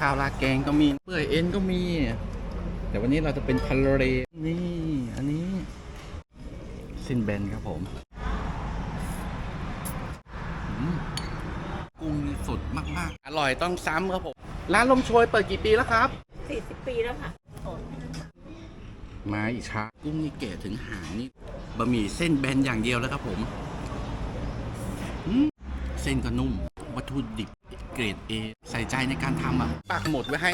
ข้าวราดแกงก็มีเปื่อยเอ็นก็มี แต่วันนี้เราจะเป็นทะเลนี่อันนี้ซินแบนครับผมอืมกุ้งนี่สดมากๆ อร่อยต้องซ้ำครับผม ร้านลมโชยเปิดกี่ปีแล้วครับ 40 ปีแล้วค่ะโสดมาอีกช้ากุ้งนี่แก่ถึงหางนี่บะหมี่เส้นแบนอย่างเดียวแล้วครับผมอืมเส้นก็นุ่ม วัตถุดิบเก รด A ใส่ใจในการทำอะปักหมดไว้ให้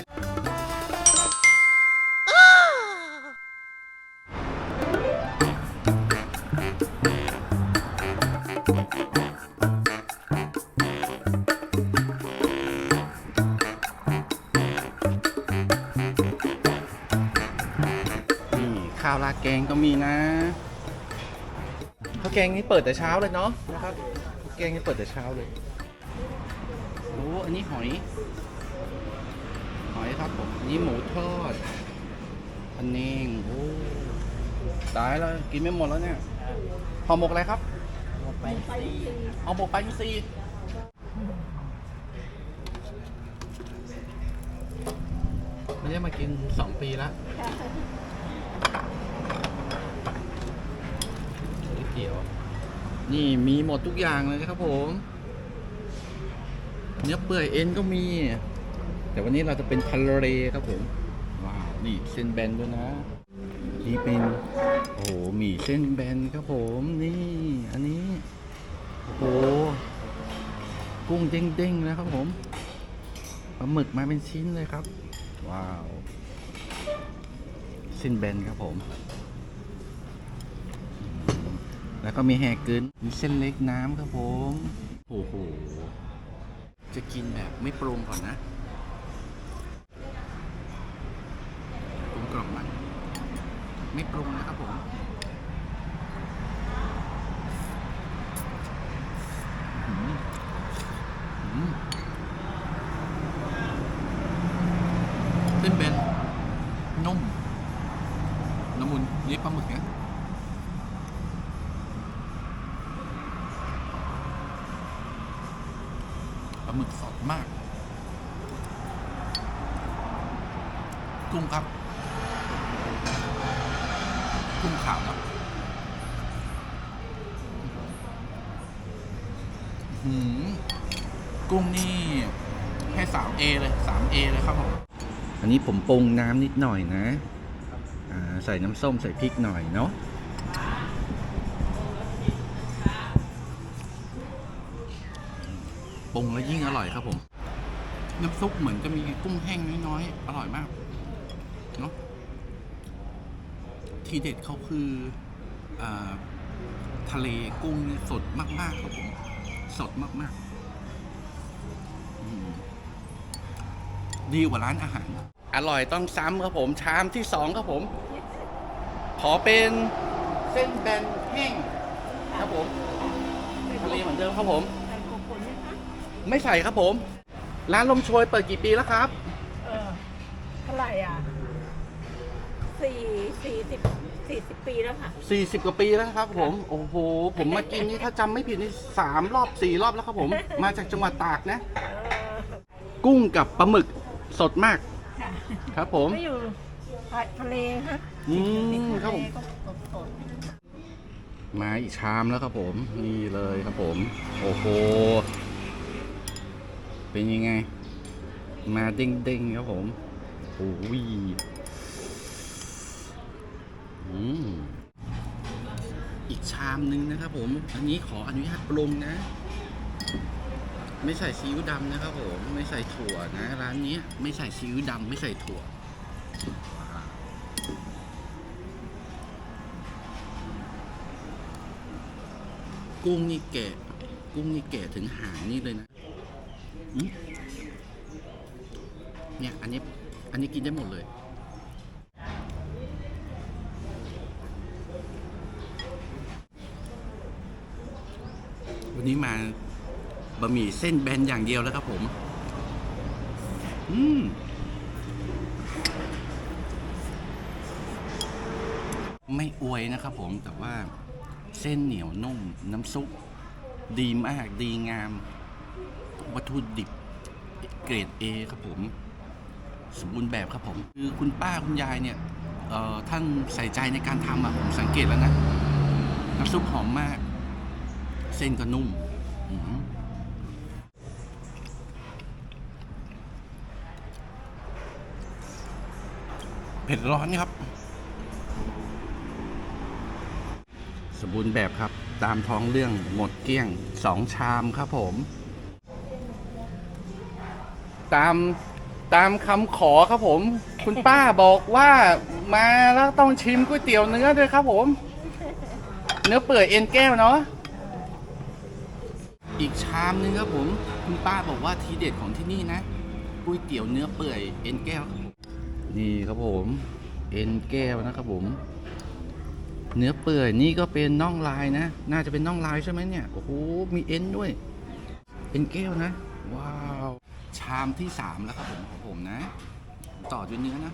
นี่ข้าวราดแกงก็มีนะข้าวแกงนี่เปิดแต่เช้าเลยเนาะนะครับข้าวแกงนี่เปิดแต่เช้าเลย โอ้อันนี้หอย หอยครับผมอันนี้หมูทอดอันนี้โอ้ตายแล้วกินไม่หมดแล้วเนี่ยห่อหมกอะไรครับไปไปเอาหมกปลาอินทรีไม่ได้มากินสองปีแล้วก๋วยเตี๋ยว นี่มีหมดทุกอย่างเลยครับผม เนื้อเปื่อยเอ็นก็มี แต่วันนี้เราจะเป็นทะเลครับผม ว้าว นี่เส้นแบนด้วยนะ นี่เป็น โอ้โหมี่เส้นแบนครับผม นี่ อันนี้ โอ้โห กุ้งเด้งๆนะครับผม ปลาหมึกมาเป็นชิ้นเลยครับ ว้าว เส้นแบนครับผมแล้วก็มีแฮกึนมีเส้นเล็กน้ำครับผม โอ้โห จะกินแบบไม่ปรุงก่อนนะปรุงกล่อมมันไม่ปรุงนะครับผมเส้นเบนนุ่มน้ำมุนนี่ปลาหมึกเนะ ปลาหมึกสดมาก กุ้งครับกุ้งขาวครับอื้อหือกุ้งนี่แค่สามเอเลยสามเอเลยครับผมอันนี้ผมปรุงน้ำนิดหน่อยนะอ่าใส่น้ำส้มใส่พริกหน่อยเนาะปรุงแล้วยิ่งอร่อยครับผม น้ำซุปเหมือนจะมีกุ้งแห้งน้อยๆ อร่อยมาก เนาะทีเด็ดเขาคืออทะเลกุ้งนี่สดมาก ๆ ครับผม สดมาก ๆ ดีกว่าร้านอาหาร อร่อยต้องซ้ำครับผม ชามที่สองครับผม ขอเป็นเส้นแบนแห้งครับผมทะเลเหมือนเดิมครับผมไหมคะไม่ใส่ครับผม ร้านลมโชยเปิดกี่ปีแล้วครับ เออเท่าไหร่อะ สี่สี่สิบสี่สิบปีแล้วค่ะ 40 กว่าปีแล้วครับผม โอ้โห ผมมากินนี่ถ้าจำไม่ผิดนี่สามรอบสี่รอบแล้วครับผม มาจากจังหวัดตากนะ เออกุ้งกับปลาหมึกสดมากค่ะครับผมไม่อยู่ทะเลฮะอืมครับผม ทะเลก็สดมาอีกชามแล้วครับผม นี่เลยครับผม โอ้โห เป็นยังไง มาเด้งๆครับผมโอ้ย อีกชามหนึ่งนะครับผม อันนี้ขออนุญาตปรุงนะ ไม่ใส่ซีอิ๊วดำนะครับผม ไม่ใส่ถั่วนะ ร้านนี้ไม่ใส่ซีอิ๊วดำไม่ใส่ถั่วกุ้งนี่แก่กุ้งนี่แก่ถึงหางนี่เลยนะเนี่ย อันนี้ อันนี้กินได้หมดเลย นี้มาบะหมี่เส้นแบนอย่างเดียวแล้วครับผม อืมไม่อวยนะครับผมแต่ว่าเส้นเหนียวนุ่มน้ำซุปดีมากดีงาม วัตถุดิบเกรด A ครับผม สมบูรณ์แบบครับผม คือคุณป้าคุณยายเนี่ยท่านใส่ใจในการทำอะผมสังเกตแล้วนะ น้ำซุปหอมมาก เส้นก็นุ่มอื้อหือเผ็ดร้อนครับ สมบูรณ์แบบครับ ตามท้องเรื่องหมดเกลี้ยงสองชามครับผม ตามตามคำขอครับผม คุณป้าบอกว่ามาแล้วต้องชิมก๋วยเตี๋ยวเนื้อด้วยครับผม เนื้อเปื่อยเอ็นแก้วเนาะ อีกชามนึงครับผม คุณป้าบอกว่าทีเด็ดของที่นี่นะก๋วยเตี๋ยวเนื้อเปื่อยเอ็นแก้ว นี่ครับผม เอ็นแก้วนะครับผม เนื้อเปื่อยนี่ก็เป็นน่องลายนะ น่าจะเป็นน่องลายใช่ไหมเนี่ย โอ้โห มีเอ็นด้วย เอ็นแก้วนะ ว้าว ชามที่สามแล้วครับผมของผมนะ ต่อด้วยเนื้อนะ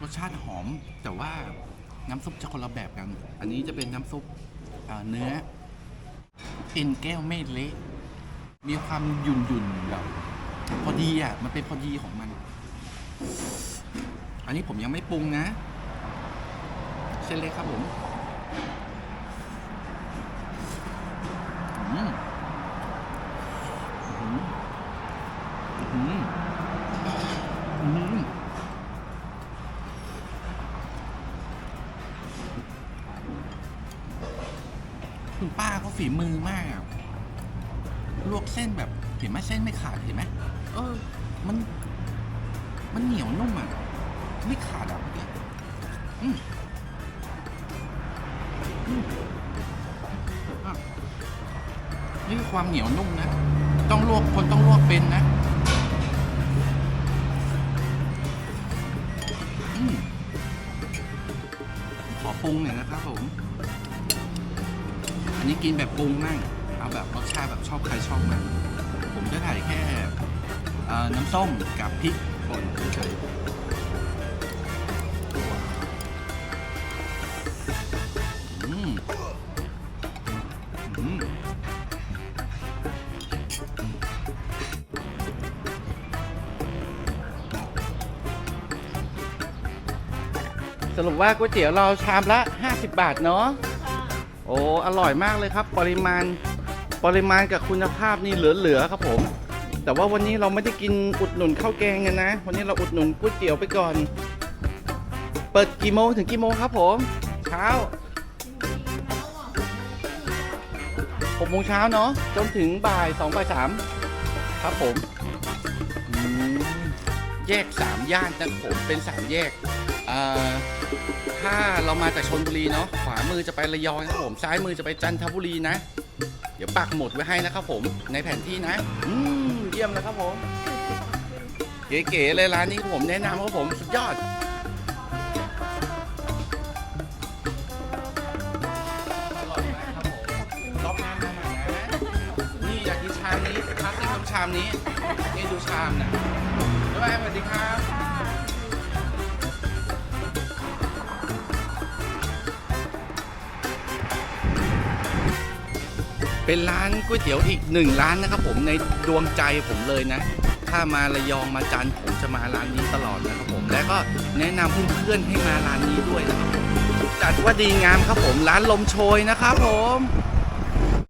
รสชาติหอมแต่ว่า น้ำซุปจะคนละแบบกัน อันนี้จะเป็นน้ำซุปเนื้อเอ็นแก้วไม่เละมีความหยุ่นหยุ่นๆแบบพอดีอะ มันเป็นพอดีของมัน อันนี้ผมยังไม่ปรุงนะ เส้นเล็กครับผมอืมอืมอืมคุณป้าเขา ฝีมือมากลวกเส้นแบบเห็นไหมเส้นไม่ขาดเห็นไหมเออ มัน มันเหนียวนุ่มอะไม่ขาดอะเมื่อกี้อืมอืมอะนี่คือความเหนียวนุ่มนะ ต้องลวกคนต้องลวกเป็นนะอืมขอปรุงหน่อยนะครับผม อันนี้กินแบบปรุงมั่งเอาแบบรสชาติแบบชอบใครชอบมันผมจะถ่ายแค่น้ำส้มกับพริกป่นเฉยสรุปว่าก๋วยเตี๋ยวเราชามละ 50 บาทเนาะ โอ้อร่อยมากเลยครับ ปริมาณปริมาณกับคุณภาพนี่เหลือๆครับผม แต่ว่าวันนี้เราไม่ได้กินอุดหนุนข้าวแกงกันนะ วันนี้เราอุดหนุนก๋วยเตี๋ยวไปก่อน เปิดกี่โมงถึงกี่โมงครับ ผมเช้าหกโมงเช้าเนาะจนถึงบ่ายสองบ่ายสามครับผมแยกสามย่านนะผมเป็นสามแยกอ่า ถ้าเรามาจากชนบุรีเนาะขวามือจะไประยองนะครับผมซ้ายมือจะไปจันทบุรีนะ เดี๋ยวปักหมุดไว้ให้นะครับผมในแผนที่นะ อืมเยี่ยมเลยครับผม เก๋ๆเลยร้านนี้ผมแนะนำครับผมสุดยอดอร่อยมากครับผมรอบหน้ามาใหม่นะนี่อยากกินชามนี้คลาสสิกต้องชามนี้นี่ดูชามนะด้วยสวัสดีครับ เป็นร้านก๋วยเตี๋ยวอีกหนึ่งร้านนะครับผมในดวงใจผมเลยนะ ถ้ามาระยองมาจันผมจะมาร้านนี้ตลอดนะครับผม และก็แนะนำเพื่อนๆให้มาร้านนี้ด้วยนะครับจัดว่าดีงามครับผมร้านลมโชยนะครับผม